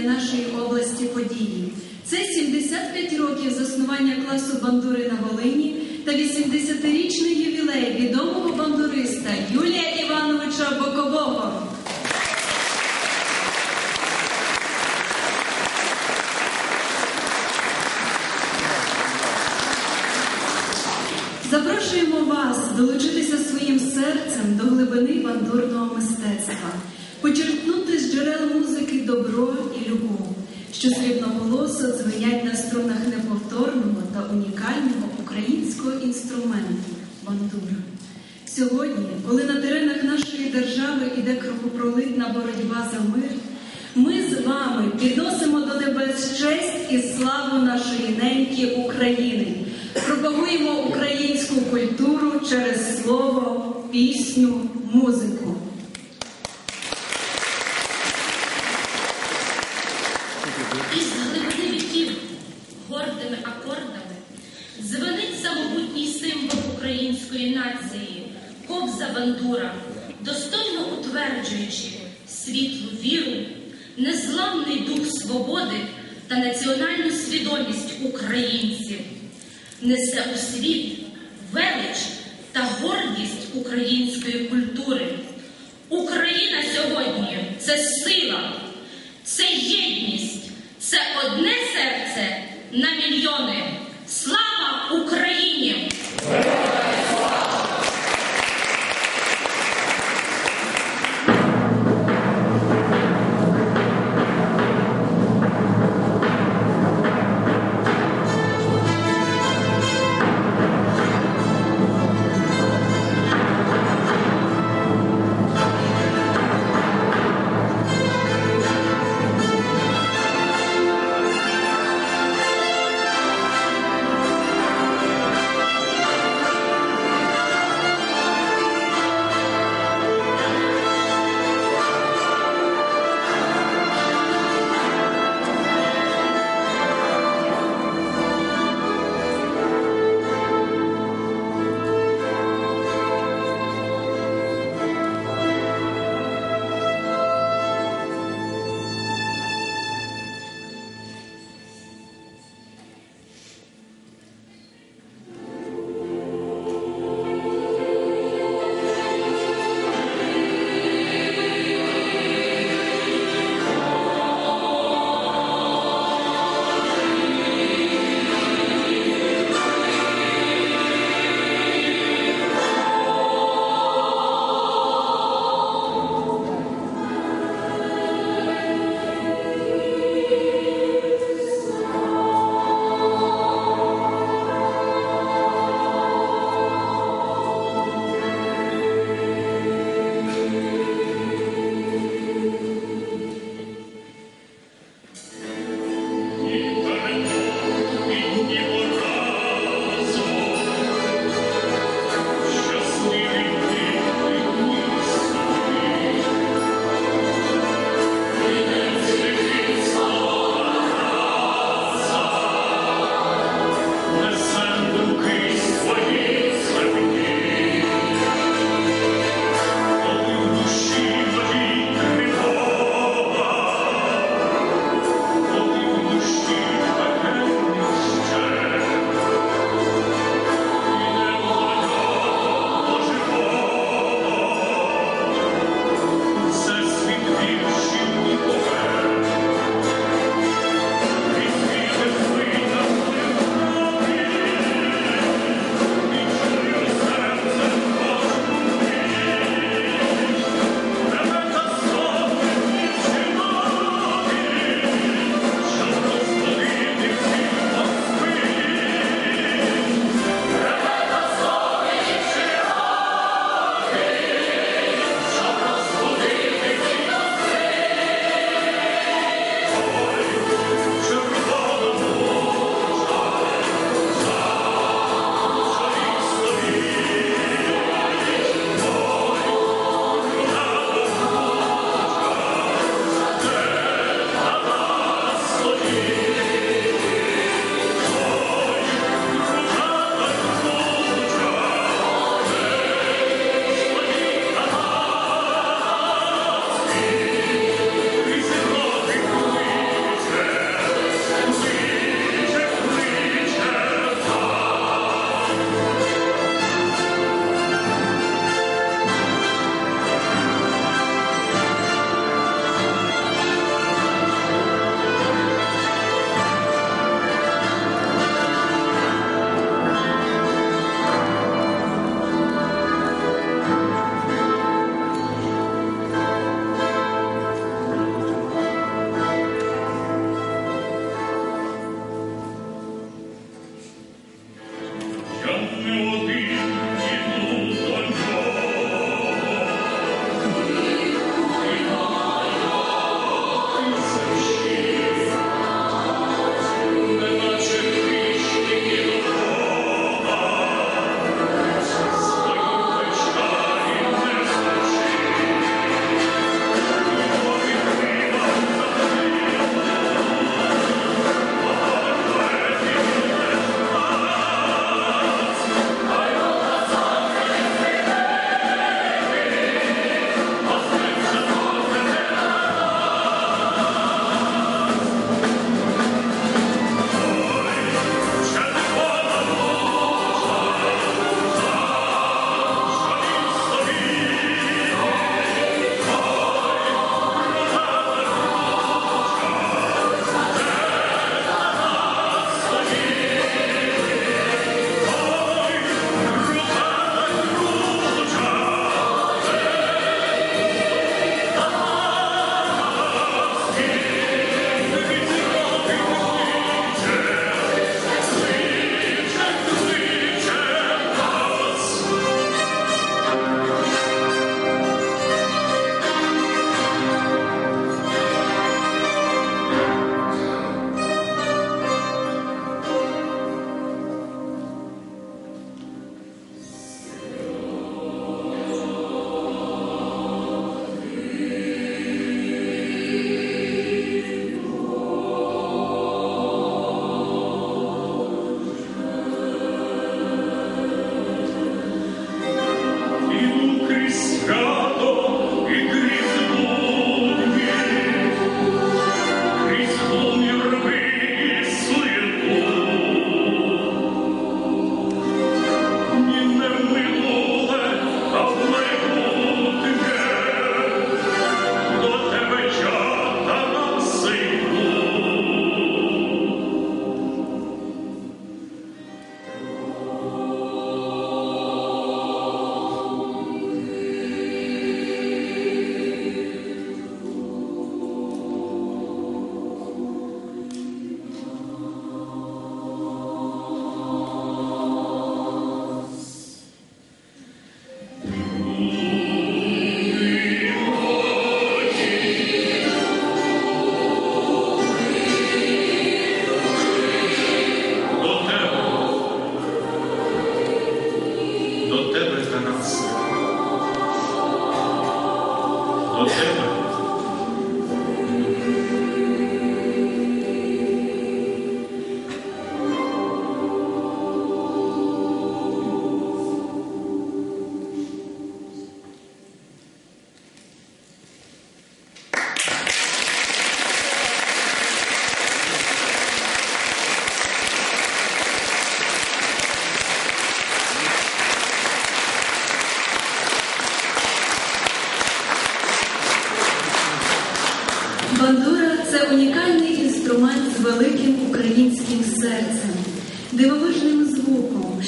для нашої області події. Це 75 років заснування класу бандури на Волині та 80-річний ювілей відомого бандуриста Юлія Івановича Бокового. Та унікального українського інструменту бандура. Сьогодні, коли на теренах нашої держави іде кровопролитна боротьба за мир, ми з вами підносимо до небес честь і славу нашої неньки України, пропагуємо українську культуру через слово, пісню, музику. Бандура, достойно утверджуючи світлу віру, незламний дух свободи та національну свідомість українців, несе у світ велич та гордість української культури. Україна сьогодні це сила, це єдність, це одне серце на мільйони. Слава Україні!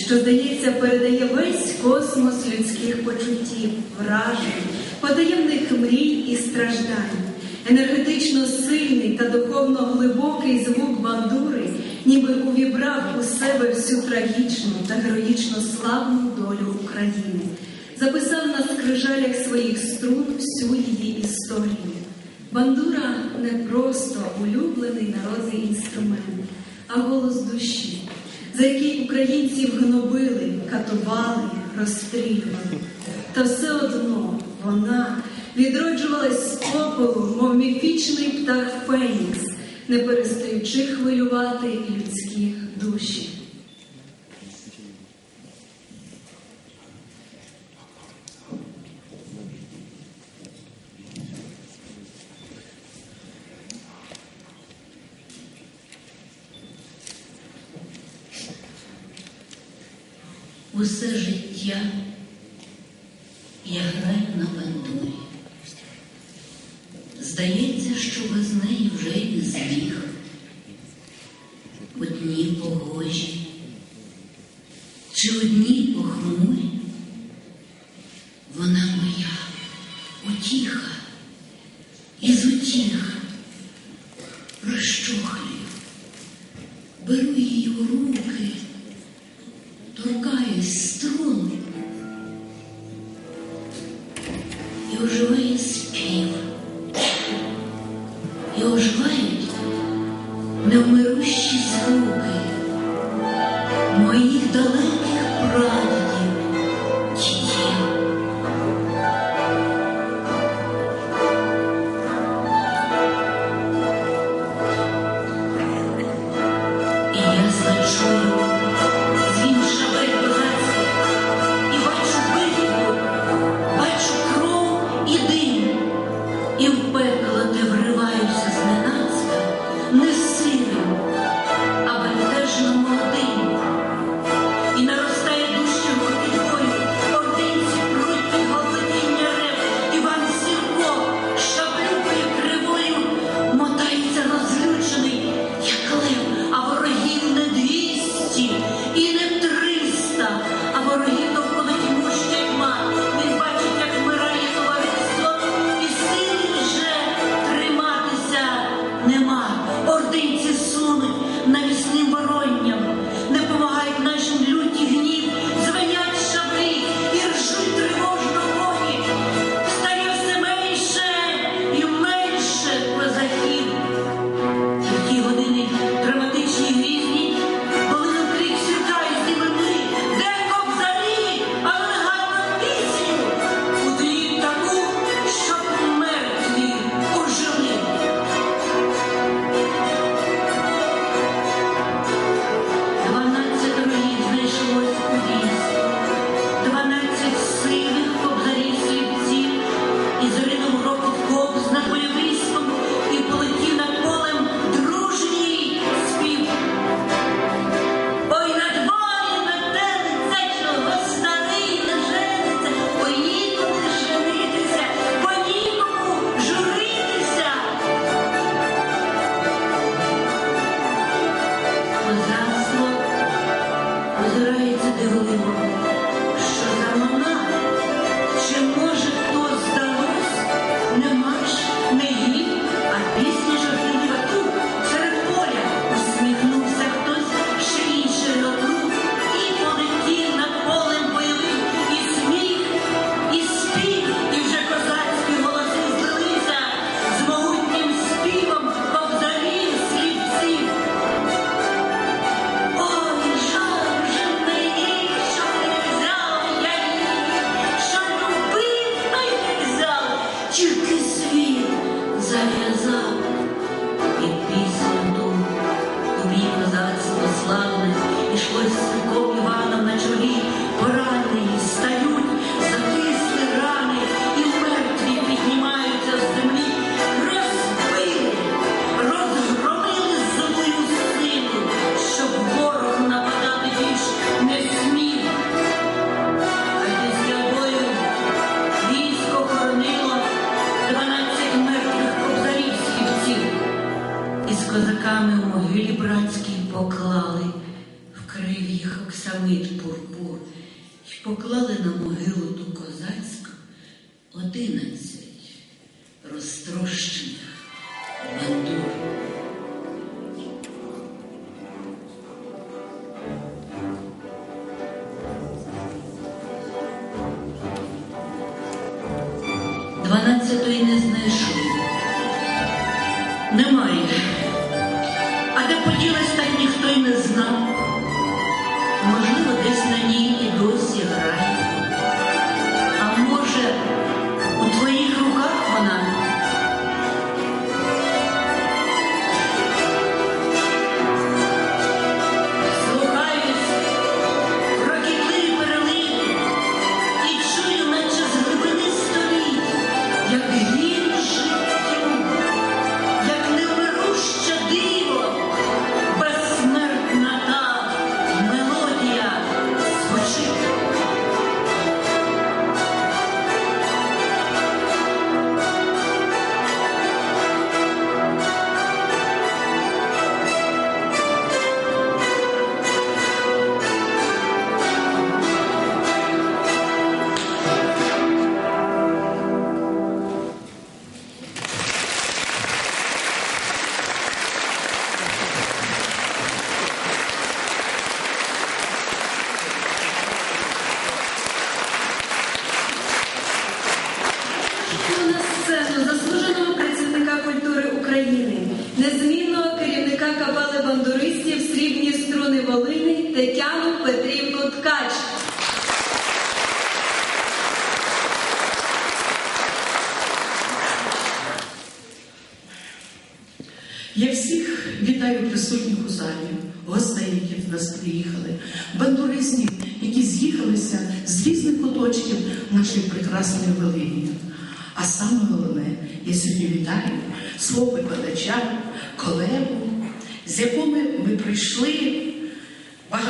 Що, здається, передає весь космос людських почуттів, вражень, потаємних мрій і страждань. Енергетично сильний та духовно глибокий звук бандури, ніби увібрав у себе всю трагічну та героїчно славну долю України, записав на скрижалях своїх струн всю її історію. Бандура не просто улюблений народний інструмент, а голос душі, за який українців гнобили, катували, розстрілювали. Та все одно вона відроджувалась з попелу, мов міфічний птах Фенікс, не перестаючи хвилювати людські душі. Усе життя я граю на бандурі. Здається, що без неї вже й не зміг. Одні погожі, чи одні похмурі. Вона моя утіха, із утіх розчохлюю, беру її у руки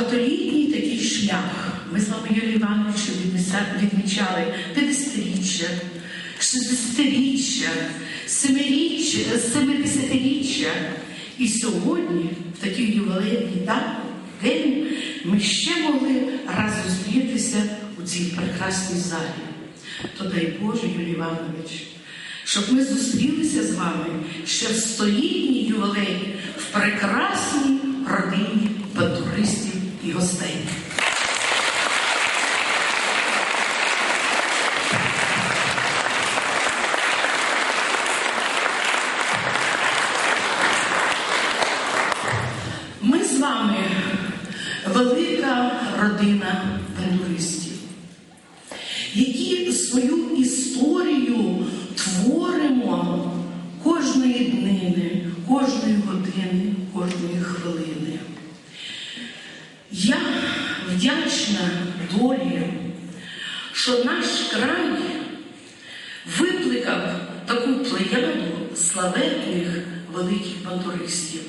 багатолітній такий шлях. Ми з вами Юрій Івановичу відмічали 50-річчя, 60-річчя, 7-річчя, 70-річчя. І сьогодні, в такий ювілейний день, ми ще могли раз зустрітися у цій прекрасній залі. То дай Боже, Юрій Іванович, щоб ми зустрілися з вами ще в столітній ювілей в прекрасній родині бандуристів і гостей. Ми з вами велика родина бандуристів, які свою історію творимо кожної днини, кожної години, кожної хвилини. Що наш край викликав таку плеяду славетних великих бандуристів.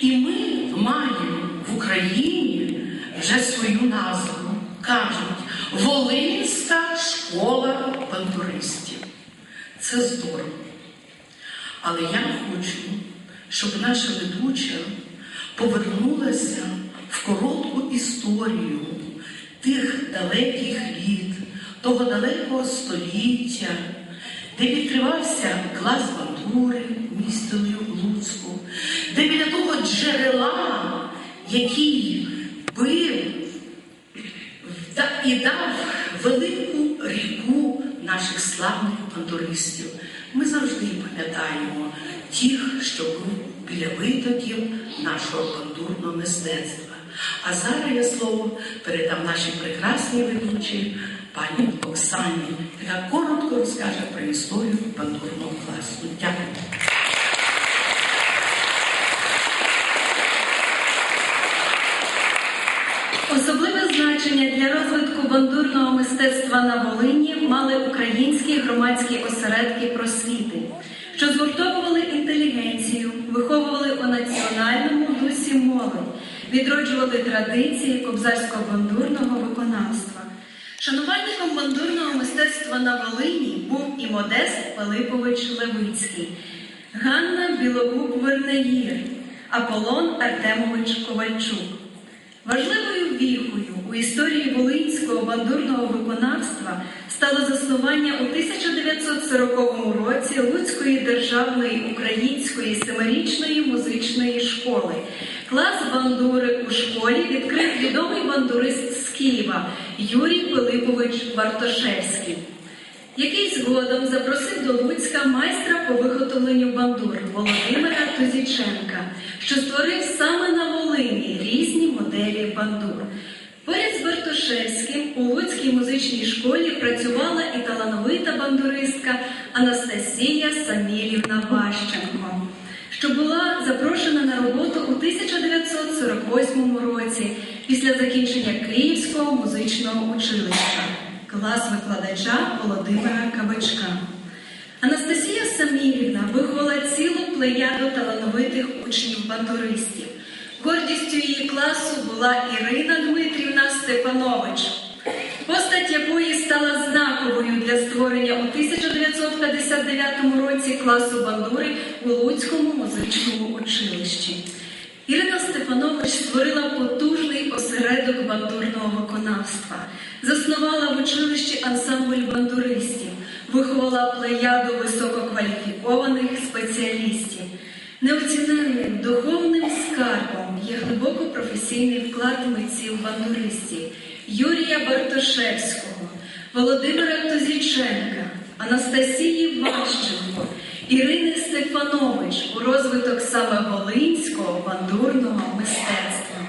І ми маємо в Україні вже свою назву. Кажуть, Волинська школа бандуристів. Це здорово. Але я хочу, щоб наша ведуча повернулася в коротку історію тих далеких літ, того далекого століття, де відкривався клас бандури в місті Луцьку, де біля того джерела, який бив і дав велику ріку наших славних бандуристів. Ми завжди пам'ятаємо тих, що був біля витоків нашого бандурного мистецтва. А зараз я слово передам нашій прекрасній ведучій пані Оксані, яка коротко розкаже про історію бандурного класу. Дякую. Особливе значення для розвитку бандурного мистецтва на Волині мали українські громадські осередки просвіти, що згуртовували інтелігенцію, виховували у національному дусі молодь, відроджували традиції кобзарсько-бандурного виконавства. Шанувальником бандурного мистецтва на Волині був і Модест Пилипович Левицький, Ганна Білогуб Вернеїр, Аполлон Артемович Ковальчук. Важливою віхою у історії волинського бандурного виконавства стало заснування у 1940 році Луцької державної української семирічної музичної школи. Клас бандури у школі відкрив відомий бандурист з Києва Юрій Пилипович Бартошевський який згодом запросив до Луцька майстра по виготовленню бандур Володимира Тузіченка, що створив саме на Волині різні моделі бандур. Поряд з Бартошевським у Луцькій музичній школі працювала і талановита бандуристка Анастасія Самілівна Ващенко, що була запрошена на роботу у 1948 році після закінчення Київського музичного училища клас викладача Володимира Кабачка. Анастасія Самілівна виховала цілу плеяду талановитих учнів-бандуристів. Гордістю її класу була Ірина Дмитрівна Степанович, постать якої стала знаковою для створення у 1959 році класу бандури у Луцькому музичному училищі. Ірина Степанович створила потужний осередок бандурного виконавства, заснувала в училищі ансамбль бандуристів, виховала плеяду висококваліфікованих спеціалістів. Неоціненним духовним скарбом є глибоко професійний вклад митців бандуристів Юрія Бартошевського, Володимира Тузіченка, Анастасії Ващенко, Ірини Стефанович у розвиток саме волинського бандурного мистецтва.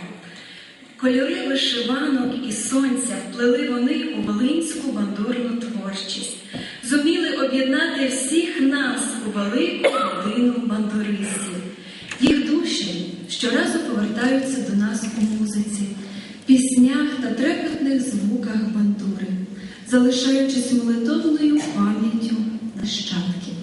Кольори вишиванок і сонця вплели вони у волинську бандурну творчість, зуміли об'єднати всіх нас у велику родину бандуристів. Їх душі щоразу повертаються до нас у музиці, піснях та трепетних звуках бандури, залишаючись молитовною пам'яттю нащадків.